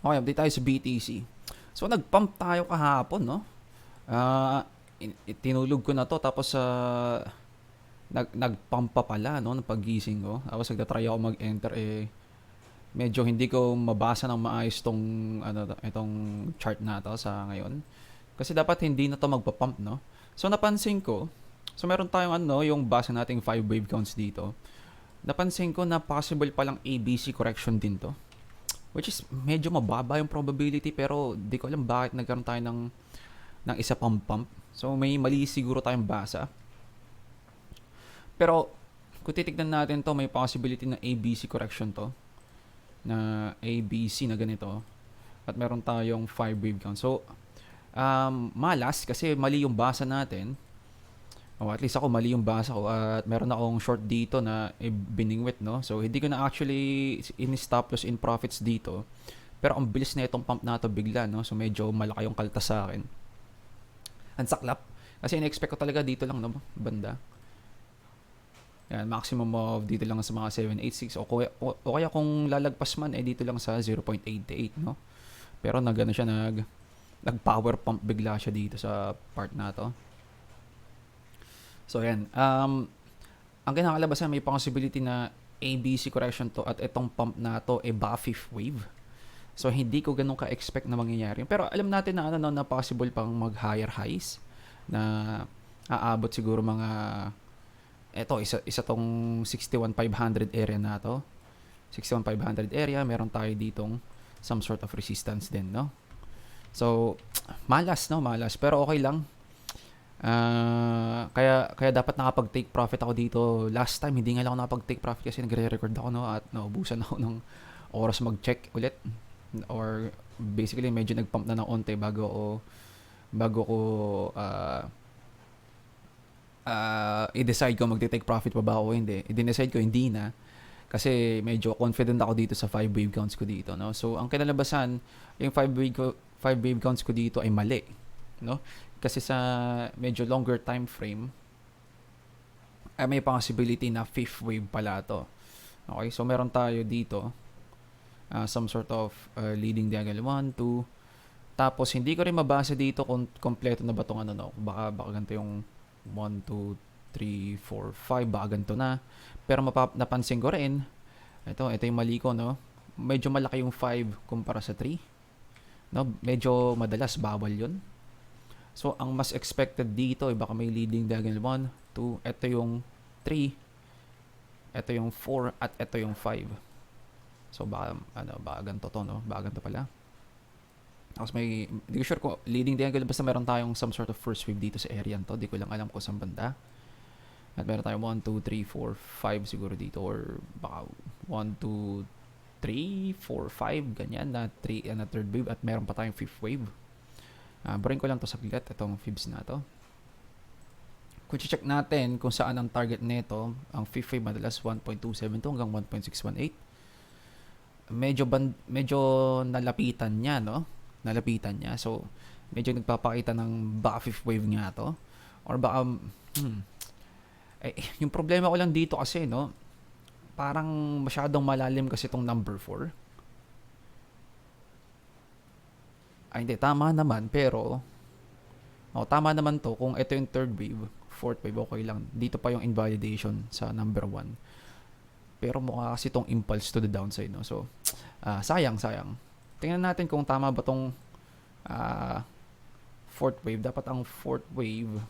Okay, update tayo sa BTC. So, nag-pump tayo kahapon, no? Ah, in- tinulog ko na to tapos sa nag pa pala no ng paggising ko. Tapos nagta-try ako mag-enter eh medyo hindi ko mabasa ng maayos tong ano to- itong chart na to sa ngayon. Kasi dapat hindi na to magpa-pump, no? So napansin ko, so meron tayong ano, yung basa nating 5 wave counts dito. Napansin ko na possible palang ABC correction din to. Which is medyo mababa yung probability pero di ko alam bakit nagkaroon tayo ng ng isa pang pump. So may mali siguro tayong basa. Pero kung titignan natin to, may possibility na ABC correction to. Na ABC na ganito. At meron tayong 5 wave count. So, um, malas kasi mali yung basa natin. O at least ako mali yung basa ko at meron akong short dito na biningwit no. So hindi ko na actually in stop loss in profits dito. Pero ang bilis na itong pump na to bigla no. So medyo malaki yung kaltas sa akin. Ang saklap. Kasi in-expect ko talaga dito lang no, banda. Yan, maximum of dito lang sa mga 786 o, kaya- o, o kaya kung lalagpas man eh dito lang sa 0.88 no. Pero nagano siya nag nag power pump bigla siya dito sa part na to. So yan. Um, ang kinakalabasan may possibility na ABC correction to at itong pump na to e baka fifth wave. So hindi ko ganun ka-expect na mangyayari. Pero alam natin na ano no, na possible pang mag higher highs na aabot siguro mga eto isa isa tong 61500 area na to. 61500 area, meron tayo ditong some sort of resistance din, no? So, malas, no? Malas. Pero okay lang. Ah, kaya kaya dapat nakapag-take profit ako dito. Last time hindi nga lang ako nakapag-take profit kasi nagre-record ako no at naubusan ako ng oras mag-check ulit or basically medyo nag-pump na ng onte bago ako bago ko ah ah, i-decide ko magte-take profit pa ba o hindi. I-decide ko hindi na kasi medyo confident ako dito sa 5 wave counts ko dito no. So ang kinalabasan yung 5 wave ko 5 wave counts ko dito ay mali no kasi sa medyo longer time frame ay may possibility na fifth wave pala to. Okay, so meron tayo dito uh, some sort of uh, leading diagonal 1, 2 tapos hindi ko rin mabasa dito kung kompleto na ba tong ano no. Baka baka ganito yung 1 2 3 4 5 baka ganito na. Pero mapa- napansin ko rin ito, ito yung mali ko no. Medyo malaki yung 5 kumpara sa 3. No, medyo madalas bawal 'yun. So, ang mas expected dito, ay baka may leading diagonal 1, 2, ito yung 3, ito yung 4, at ito yung 5. So, baka, ano, baka ganito to, no? Baka ganito pala. Tapos may, hindi ko sure kung leading diagonal, basta meron tayong some sort of first wave dito sa area to. Di ko lang alam kung saan banda. At meron tayong 1, 2, 3, 4, 5 siguro dito. Or baka 1, 2, 3, 4, 5, ganyan na 3 na third wave. At meron pa tayong fifth wave. Uh, brain ko lang to saglit, itong fibs na to. Kung check natin kung saan ang target nito, ang wave madalas 1.27 to hanggang 1.618. Medyo ban, medyo nalapitan niya, no? Nalapitan niya. So, medyo nagpapakita ng baka fifth wave nga to. Or baka, hmm, eh, yung problema ko lang dito kasi, no? Parang masyadong malalim kasi itong number 4. ay hindi, tama naman, pero, oh, tama naman to, kung ito yung third wave, fourth wave, okay lang. Dito pa yung invalidation sa number one. Pero mukha kasi itong impulse to the downside, no? So, uh, sayang, sayang. Tingnan natin kung tama ba itong uh, ah, fourth wave. Dapat ang fourth wave,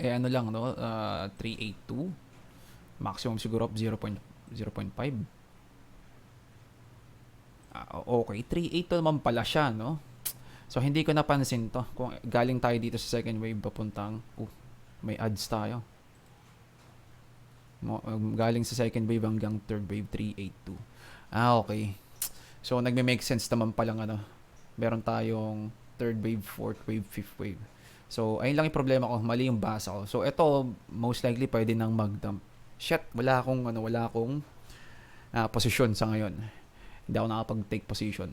eh ano lang, no? Ah, uh, 382. Maximum siguro 0.5. Uh, okay, 3.8 naman pala siya, no? So, hindi ko napansin to. Kung galing tayo dito sa second wave, papuntang, oh, may ads tayo. Um, galing sa second wave hanggang third wave, 382. Ah, okay. So, nagme-make sense naman palang ano. Meron tayong third wave, fourth wave, fifth wave. So, ayun lang yung problema ko. Mali yung basa ko. So, ito, most likely pwede nang mag-dump. Shit, wala akong, ano, wala akong uh, posisyon sa ngayon hindi ako nakapag-take position.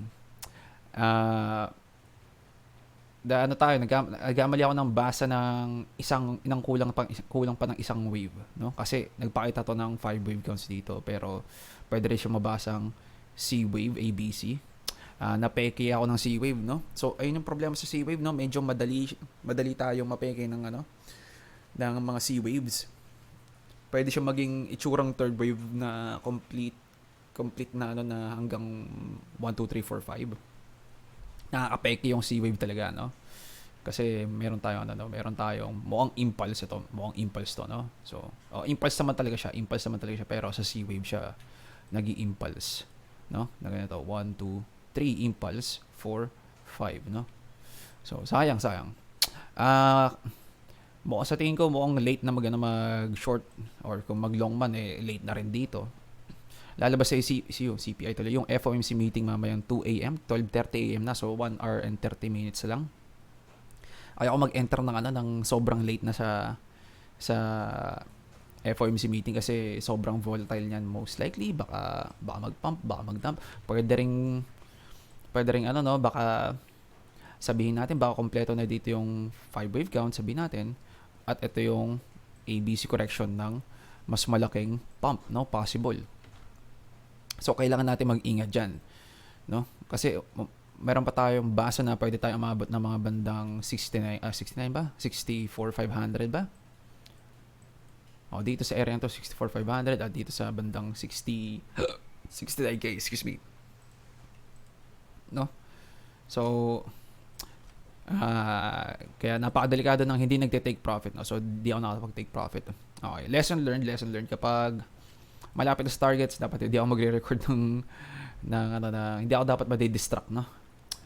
Ah, da ano tayo, nagkam- nagkamali ako ng basa ng isang ng kulang pa kulang pa ng isang wave, no? Kasi nagpakita to ng 5 wave counts dito, pero pwede rin siya mabasang C wave ABC. ah, napeke ako ng C-Wave, no? So, ayun yung problema sa C-Wave, no? Medyo madali, madali tayong mapeke ng ano, ng mga C-Waves. Pwede siya maging itsurang third wave na complete, complete na ano na hanggang 1, 2, 3, 4, 5. Nakakapeke yung C-Wave talaga, no? Kasi meron tayong ano, no? meron tayong mukhang impulse ito, mukhang impulse to, no? So, oh, impulse naman talaga siya, impulse naman talaga siya, pero sa C-Wave siya naging impulse, no? Na ganito, 1, 2, 3 impulse, 4, 5, no? So, sayang, sayang. Ah, mukhang sa tingin ko mukhang late na mag, ano, mag short or kung mag long man eh late na rin dito. Lalabas sa C- CPI tuloy. Yung FOMC meeting mamayang 2 AM, 12:30 AM na. So 1 hour and 30 minutes lang. Ayaw ko mag-enter ng ano ng sobrang late na sa sa FOMC meeting kasi sobrang volatile niyan most likely. Baka baka mag-pump baka mag-dump. Pwede ring pwede ring ano no? Baka sabihin natin baka kompleto na dito yung 5 wave count sabihin natin. At ito yung ABC correction ng mas malaking pump no? Possible so kailangan natin mag-ingat diyan no kasi meron pa tayong basa na pwede tayong umabot ng mga bandang 69 ah 69 ba 64 500 ba Oh, dito sa area na to 64,500 at dito sa bandang 60 69k, excuse me. No? So ah kaya napakadelikado ng hindi nagte-take profit, no. So di ako nakakapag-take profit. Okay, lesson learned, lesson learned kapag malapit na targets, dapat hindi ako magre-record ng ng ano na hindi ako dapat madi-distract, no.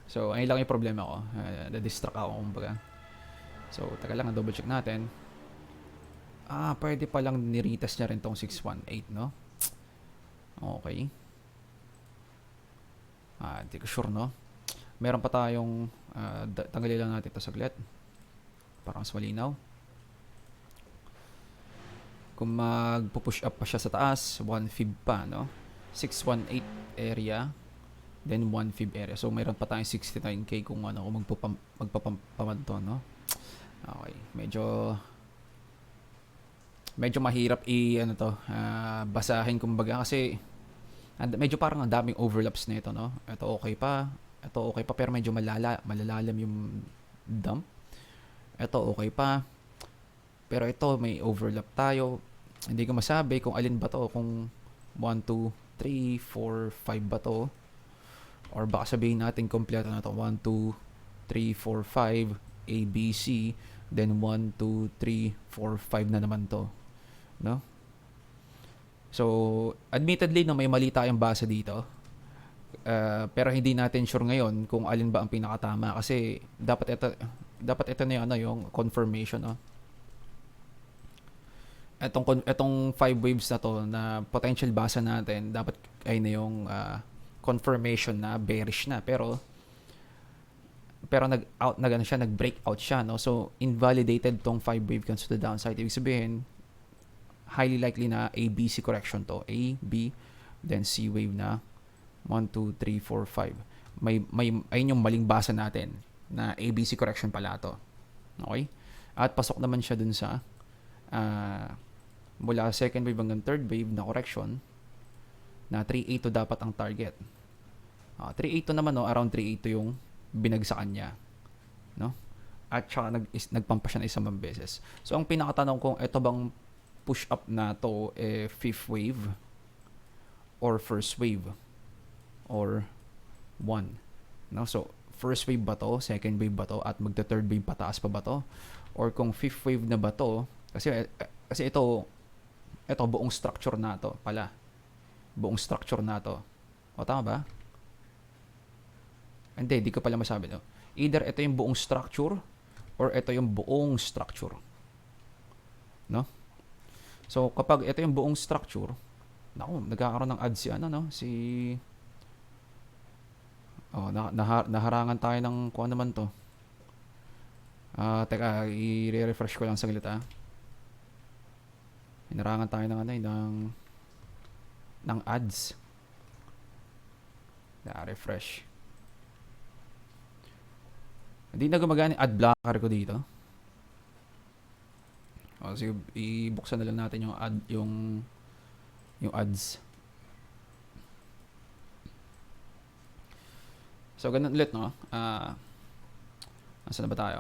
So, ayun lang yung problema ko. Uh, na-distract ako kumbaga. So, taga lang, double check natin. Ah, pwede pa lang niritas niya rin tong 618, no? Okay. Ah, hindi ko sure, no? Meron pa tayong, da- tanggalin lang natin ito saglit. Para mas malinaw. Kung magpo-push up pa siya sa taas, 1 fib pa, no? 618 area, then 1 fib area. So, mayroon pa tayong 69k kung ano, kung magpapam, magpapaman to, no? Okay, medyo medyo mahirap i ano to ah, basahin kumbaga kasi and, medyo parang ang daming overlaps na ito no ito okay pa ito okay pa pero medyo malala malalalim yung dump ito okay pa pero ito may overlap tayo hindi ko masabi kung alin ba to kung 1 2 3 4 5 ba to or baka sabihin natin kompleto na to 1 2 3 4 5 ABC then 1 2 3 4 5 na naman to no? So, admittedly no may mali tayong basa dito. Uh, pero hindi natin sure ngayon kung alin ba ang pinakatama kasi dapat ito dapat ito na yung ano yung confirmation no. Etong etong five waves na to na potential basa natin dapat ay na yung uh, confirmation na bearish na pero pero nag out nag ano siya nag break out siya no so invalidated tong five wave comes to the downside ibig sabihin highly likely na ABC correction to. A, B, then C wave na 1, 2, 3, 4, 5. May, may, ayun yung maling basa natin na ABC correction pala to. Okay? At pasok naman siya dun sa uh, mula second wave hanggang third wave na correction na 382 dapat ang target. Uh, 382 naman no, around 382 yung binagsakan niya. No? At saka nag, is, nagpampa siya na isang beses. So, ang pinakatanong kung ito bang push up na to eh, fifth wave or first wave or one no so first wave ba to second wave ba to at magta third wave pataas pa ba to or kung fifth wave na ba to kasi eh, kasi ito ito buong structure na to pala buong structure na to o tama ba hindi di ko pala masabi no either ito yung buong structure or ito yung buong structure no So, kapag ito yung buong structure, naku, nagkakaroon ng ads si ano, no? Si... Oh, nah, nah, naharangan tayo ng kung ano naman to. Ah, uh, teka, i-refresh ko lang saglit ah. Hinarangan tayo ng ano, eh, ng ng ads. Na refresh. Hindi na gumagana ad blocker ko dito. O, sige, ibuksan na lang natin yung ad, yung yung ads. So, ganun ulit, no? Ah, Nasaan na ba tayo?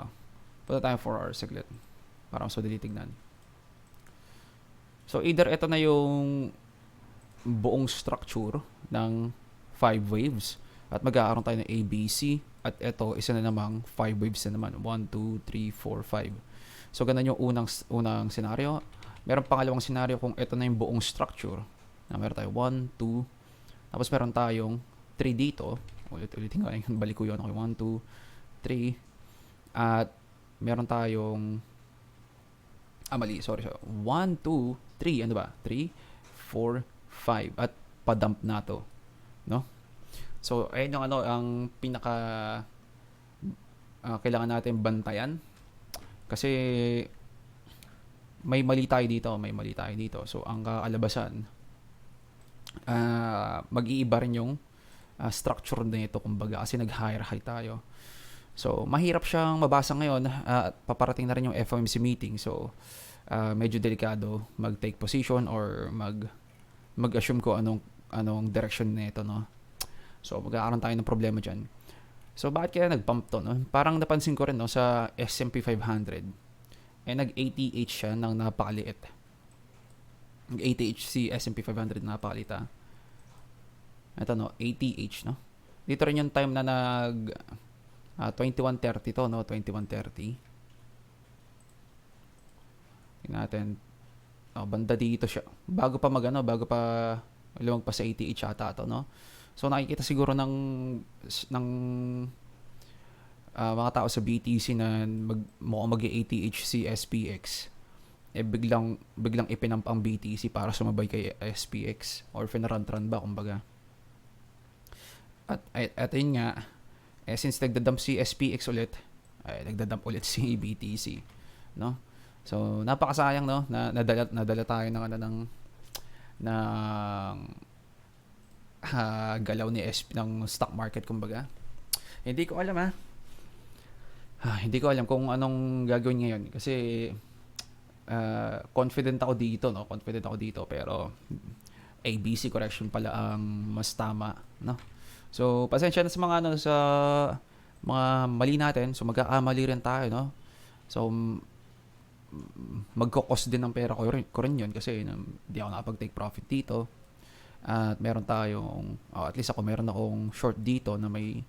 Punta tayo 4 hours saglit. Para mas madali tignan. So, either ito na yung buong structure ng 5 waves at magkakaroon tayo ng ABC at ito isa na namang 5 waves na naman. 1, 2, 3, 4, 5 so ganun yung unang unang scenario. Meron pangalawang scenario kung ito na yung buong structure. Na meron tayo 1, 2 tapos meron tayong 3 dito. Ulit-ulitin ko yung balik ko yun. Okay 1, 2, 3 at meron tayong ah mali. Sorry 1, 2, 3 ano ba? 3, 4, 5 at padump na to no? So ayun yung ano ang pinaka ah, kailangan natin bantayan. Kasi may mali tayo dito may mali tayo dito. So ang kaalabasan ah mag-iiba rin yung ah, structure nito kumbaga kasi nag-higher high tayo. So mahirap siyang mabasa ngayon ah, at paparating na rin yung FOMC meeting. So ah, medyo delikado mag-take position or mag mag-assume ko anong anong direction nito no. So magkakaroon tayo ng problema diyan. So bakit kaya nag-pump to no? Parang napansin ko rin no sa S&P 500 eh nag-ATH siya ng napakaliit. Nag-ATH si S&P 500 na napakaliit ah. Ito no, ATH no. Dito rin yung time na nag ah, 2130 to no, 2130. Natin. Oh, banda dito siya. Bago pa magano, bago pa lumag pa sa ATH ata to, no? So nakikita siguro ng ng ah, mga tao sa BTC na mag mukhang mag-ATH si SPX. Eh biglang biglang ipinamp ang BTC para sumabay kay SPX or finarun-run ba kumbaga. At at, at yun nga, eh since nagdadump si SPX ulit, ay nagdadump ulit si BTC, no? So, napakasayang no na nadala nadala tayo ng ano ng ng ah, galaw ni SP ng stock market kumbaga. Hindi ko alam ha. Ah, hindi ko alam kung anong gagawin ngayon kasi ah, confident ako dito no, confident ako dito pero ABC correction pala ang mas tama, no. So, pasensya na sa mga ano sa mga mali natin. So, magkakamali rin tayo, no. So, magkokos din ng pera ko rin, ko rin yun kasi hindi ako nakapag-take profit dito. At meron tayong, oh, at least ako meron akong short dito na may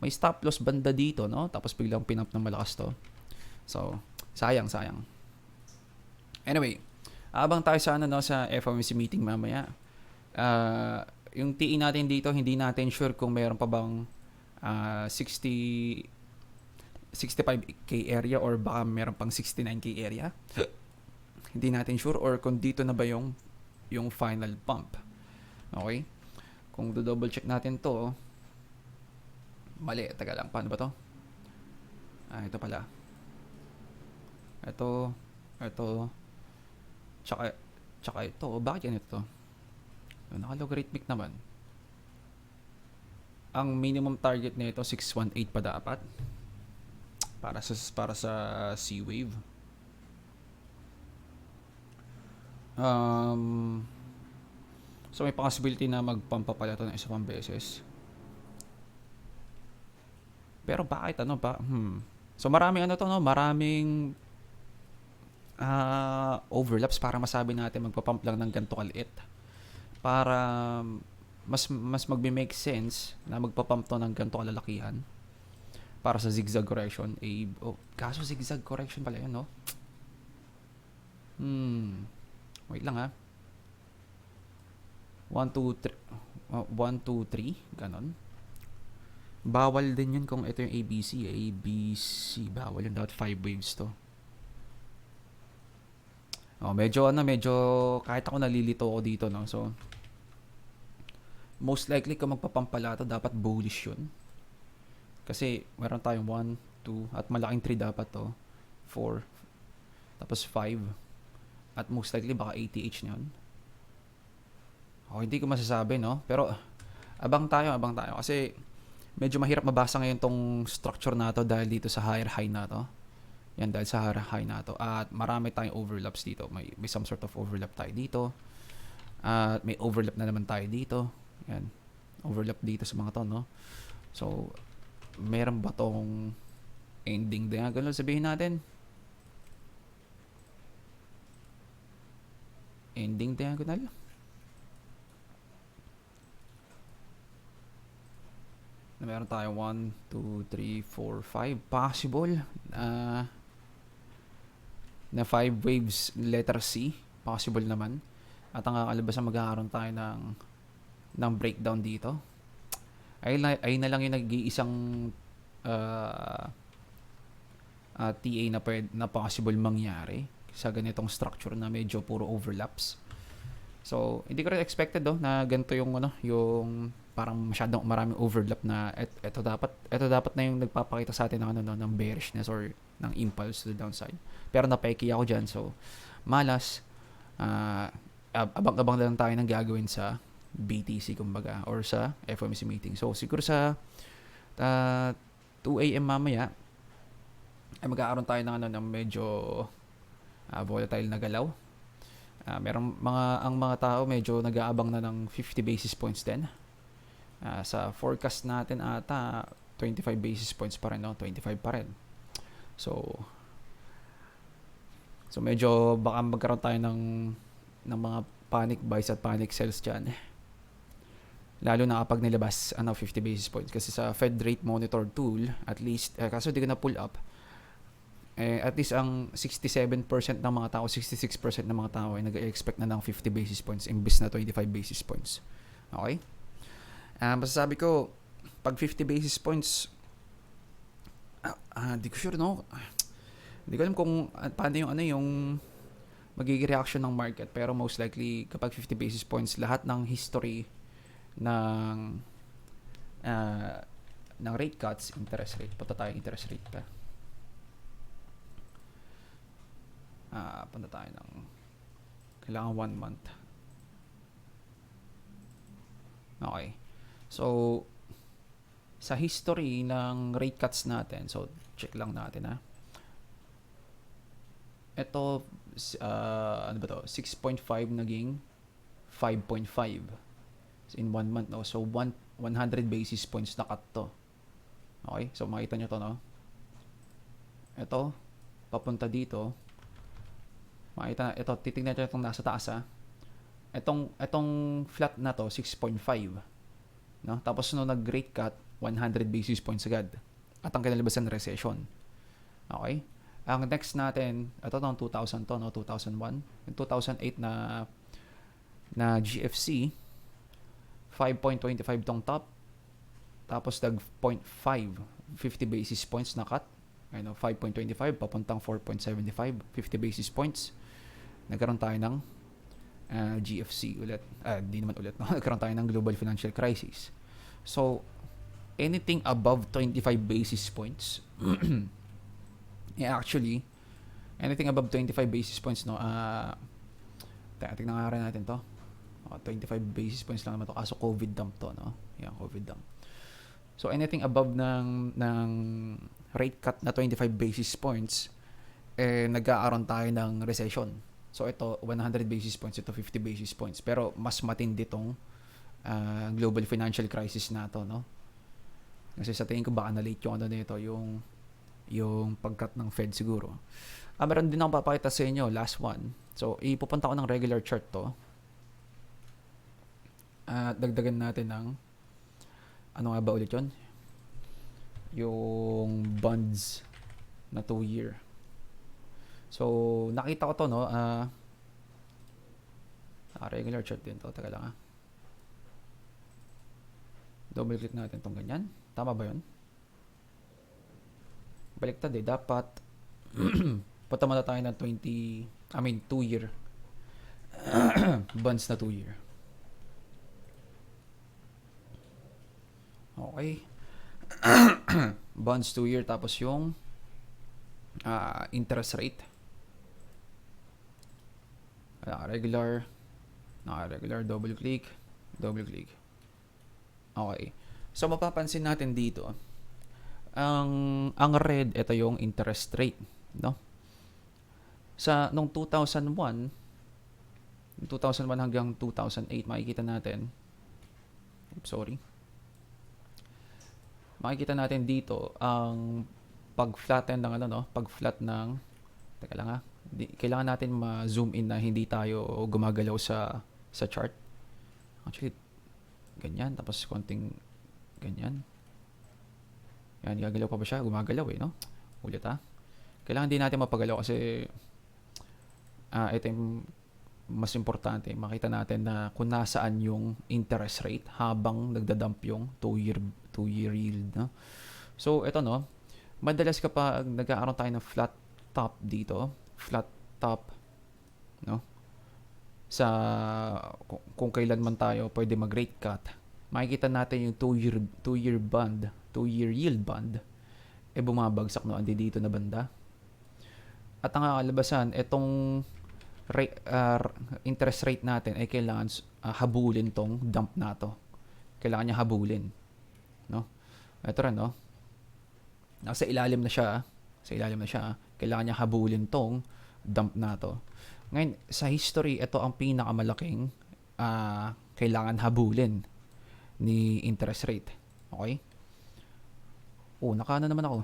may stop loss banda dito, no? Tapos biglang pinap ng malakas to. So, sayang, sayang. Anyway, abang tayo sa ano, no, sa FOMC meeting mamaya. Ah, yung TE natin dito, hindi natin sure kung meron pa bang ah, 60 65k area or baka meron pang 69k area. Hindi natin sure or kung dito na ba yung yung final pump. Okay? Kung do double check natin to, mali, taga lang, paano ba to? Ah, ito pala. Ito, ito, tsaka, tsaka ito, bakit yan ito? Naka-logarithmic naman. Ang minimum target nito 618 pa dapat para sa para sa sea wave. Um, so may possibility na magpampa pala ito ng isa pang beses. Pero bakit ano ba? Hmm. So maraming ano to no, maraming ah, overlaps para masabi natin magpapump lang ng ganito kaliit. Para mas mas magbe-make sense na magpapump to ng ganito kalalakihan para sa zigzag correction. Eh, oh, kaso zigzag correction pala yun, no? Hmm. Wait lang ha. 1, 2, 3. 1, 2, 3. Ganon. Bawal din yun kung ito yung ABC. ABC. Bawal yun. Dapat 5 waves to. Oh, medyo ano, medyo kahit ako nalilito ako dito, no. So most likely kung magpapampala to, dapat bullish yun. Kasi meron tayong 1, 2, at malaking 3 dapat to. 4, tapos 5. At most likely baka ATH na yun. Oh, hindi ko masasabi, no? Pero abang tayo, abang tayo. Kasi medyo mahirap mabasa ngayon tong structure na to dahil dito sa higher high na to. Yan, dahil sa higher high na to. At marami tayong overlaps dito. May, may some sort of overlap tayo dito. At may overlap na naman tayo dito. Yan. Overlap dito sa mga to, no? So, meron ba tong ending diagonal? Sabihin natin. Ending diagonal. Na meron tayo 1, 2, 3, 4, 5. Possible. Ah na 5 waves letter C. Possible naman. At ang kakalabasan magkakaroon tayo ng ng breakdown dito. Ay na, ay na lang yung nag-iisang uh, uh, TA na, pwede, na possible mangyari sa ganitong structure na medyo puro overlaps. So, hindi ko rin expected do na ganito yung ano, yung parang masyadong maraming overlap na et, eto dapat eto dapat na yung nagpapakita sa atin ng ano no, ng bearishness or ng impulse to the downside. Pero napeki ako diyan so malas uh, abang-abang lang tayo ng gagawin sa BTC kumbaga or sa FOMC meeting. So siguro sa uh, 2 AM mamaya ay magkakaroon tayo ng ano ng medyo uh, volatile na galaw. Uh, merong mga ang mga tao medyo nag-aabang na ng 50 basis points din. Uh, sa forecast natin ata 25 basis points pa rin, no? 25 pa rin. So So medyo baka magkaroon tayo ng ng mga panic buys at panic sells diyan. Lalo na kapag nilabas ano 50 basis points kasi sa Fed rate monitor tool at least eh, kaso di ko na pull up eh, at least ang 67% ng mga tao, 66% ng mga tao ay nag-expect na ng 50 basis points imbis na 25 basis points. Okay? Uh, masasabi ko, pag 50 basis points, ah, uh, di ko sure, no? Hindi ko alam kung uh, paano yung ano yung magiging reaction ng market pero most likely kapag 50 basis points lahat ng history ng uh, ng rate cuts interest rate punta tayo interest rate pa. Ah uh, punta tayo ng kailangan one month. Okay. So sa history ng rate cuts natin so check lang natin ha. Ito uh, ano ba to? 6.5 naging 5.5 in one month no? So one, 100 basis points na cut to. Okay? So makita nyo to no? Ito papunta dito. Makita ito titingnan nyo itong nasa taas ha? Itong itong flat na to 6.5 no? Tapos no nag rate cut 100 basis points agad. At ang kinalabasan recession. Okay? Ang next natin, ito ng 2000 to, no? 2001. Yung 2008 na na GFC, 5.25 tong top. Tapos nag 0.5, 50 basis points na cut. Ayun, 5.25 papuntang 4.75, 50 basis points. Nagkaroon tayo ng uh, GFC ulit. Ah, uh, di naman ulit. No? Nagkaroon tayo ng global financial crisis. So, anything above 25 basis points Yeah, actually, anything above 25 basis points, no, uh, tingnan nga rin natin to. Oh, 25 basis points lang naman to. Kaso COVID dump to, no? Yeah, COVID dump. So, anything above ng, ng rate cut na 25 basis points, eh, nag-aaron tayo ng recession. So, ito, 100 basis points, ito 50 basis points. Pero, mas matindi tong uh, global financial crisis na to, no? Kasi sa tingin ko baka na-late yung ano nito, yung yung pagkat ng Fed siguro. Ah, meron din akong papakita sa inyo, last one. So, ipupunta ko ng regular chart to. At dagdagan natin ng ano nga ba ulit yun? Yung bonds na 2 year. So, nakita ko to, no? Uh, regular chart din to. Taga lang, ah. Double click natin tong ganyan. Tama ba yun? baliktad eh. Dapat, punta muna tayo ng 20, I mean, 2 year. bonds na 2 year. Okay. bonds 2 year tapos yung uh, interest rate. Uh, regular, uh, regular, double click, double click. Okay. So mapapansin natin dito, ang ang red ito yung interest rate no sa nung 2001 2001 hanggang 2008 makikita natin oops, sorry makikita natin dito ang pag-flatten ng ano no, pag-flat ng teka lang ha. Di, kailangan natin ma-zoom in na hindi tayo gumagalaw sa sa chart. Actually ganyan tapos konting ganyan. Yan, gagalaw pa ba siya? Gumagalaw eh, no? Ulit ha. Kailangan din natin mapagalaw kasi ah ito yung mas importante. Makita natin na kung nasaan yung interest rate habang nagdadump yung 2-year 2-year yield, no? So, ito no, madalas kapag nag-aaroon tayo ng flat top dito, flat top, no? Sa kung, kung kailan man tayo pwede mag-rate cut, makikita natin yung 2-year 2-year bond, 2-year yield bond eh bumabagsak no andi dito na banda. At ang kakalabasan, itong rate, ah, interest rate natin ay kailangan ah, habulin tong dump na to. Kailangan niya habulin. No? Ito rin, no? Nasa ilalim na siya. ah. Sa ilalim na siya. Kailangan niya habulin tong dump na to. Ngayon, sa history, ito ang pinakamalaking ah, kailangan habulin ni interest rate. Okay? Oh, naka ano naman ako.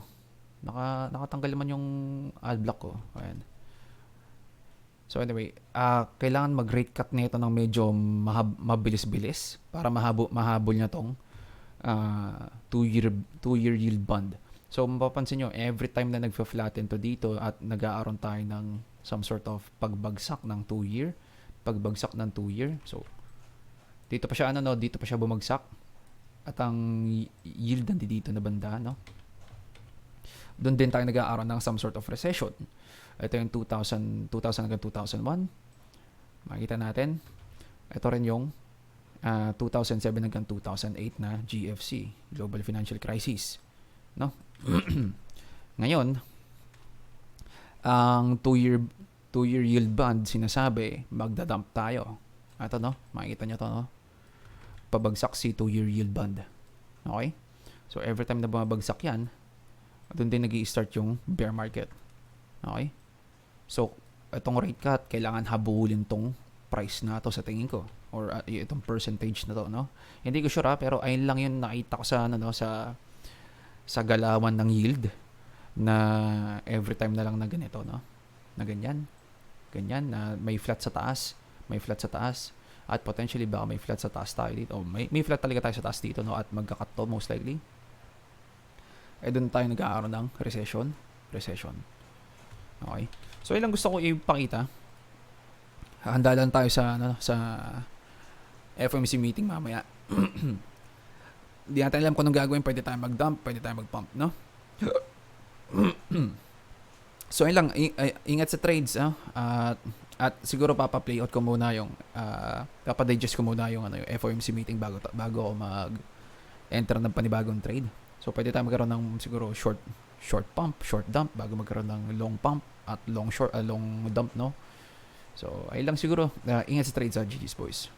Naka, nakatanggal naman yung ad block ko. Ayan. So anyway, ah kailangan mag-rate cut nito ng medyo mahab- mabilis-bilis para mahabo mahabol niya tong ah, two-year two-year yield bond. So mapapansin nyo, every time na nagfa-flatten to dito at nag-aaroon tayo ng some sort of pagbagsak ng 2 year, pagbagsak ng 2 year. So dito pa siya ano no, dito pa siya bumagsak. At ang yield nandi dito na banda, no? Doon din tayo nag-aaroon ng some sort of recession. Ito yung 2000, 2000 hanggang 2001. Makikita natin. Ito rin yung ah, 2007 hanggang 2008 na GFC, Global Financial Crisis. No? Ngayon, ang 2-year 2-year yield bond sinasabi, magdadump tayo. Ito no, makikita nyo to no. Pabagsak si 2-year yield bond. Okay? So every time na bumabagsak yan, doon din nag start yung bear market. Okay? So, itong rate cut, kailangan habulin tong price na to sa tingin ko or uh, itong percentage na to, no? Hindi ko sure ha, pero ayun lang yun nakita ko sa ano no sa sa galawan ng yield na every time na lang na ganito, no? Na ganyan. Ganyan na may flat sa taas, may flat sa taas at potentially baka may flat sa taas tayo dito. O may, may flat talaga tayo sa taas dito, no? At magkakat to most likely. Eh doon tayo nag-aaroon ng recession. Recession. Okay. So, ilang gusto ko ipakita. Handa lang tayo sa ano, sa FOMC meeting mamaya. Hindi natin alam kung anong gagawin. Pwede tayo mag-dump, pwede tayo mag-pump, no? so, yun lang. I- ay- ingat sa trades, ah. At, at siguro papa-play out ko muna yung, uh, papa-digest ko muna yung, ano, yung FOMC meeting bago, bago ako mag-enter ng panibagong trade. So, pwede tayo magkaroon ng siguro short short pump, short dump bago magkaroon ng long pump at long short, ah, long dump, no? So, ay lang siguro. Uh, ingat sa trades sa GG's boys.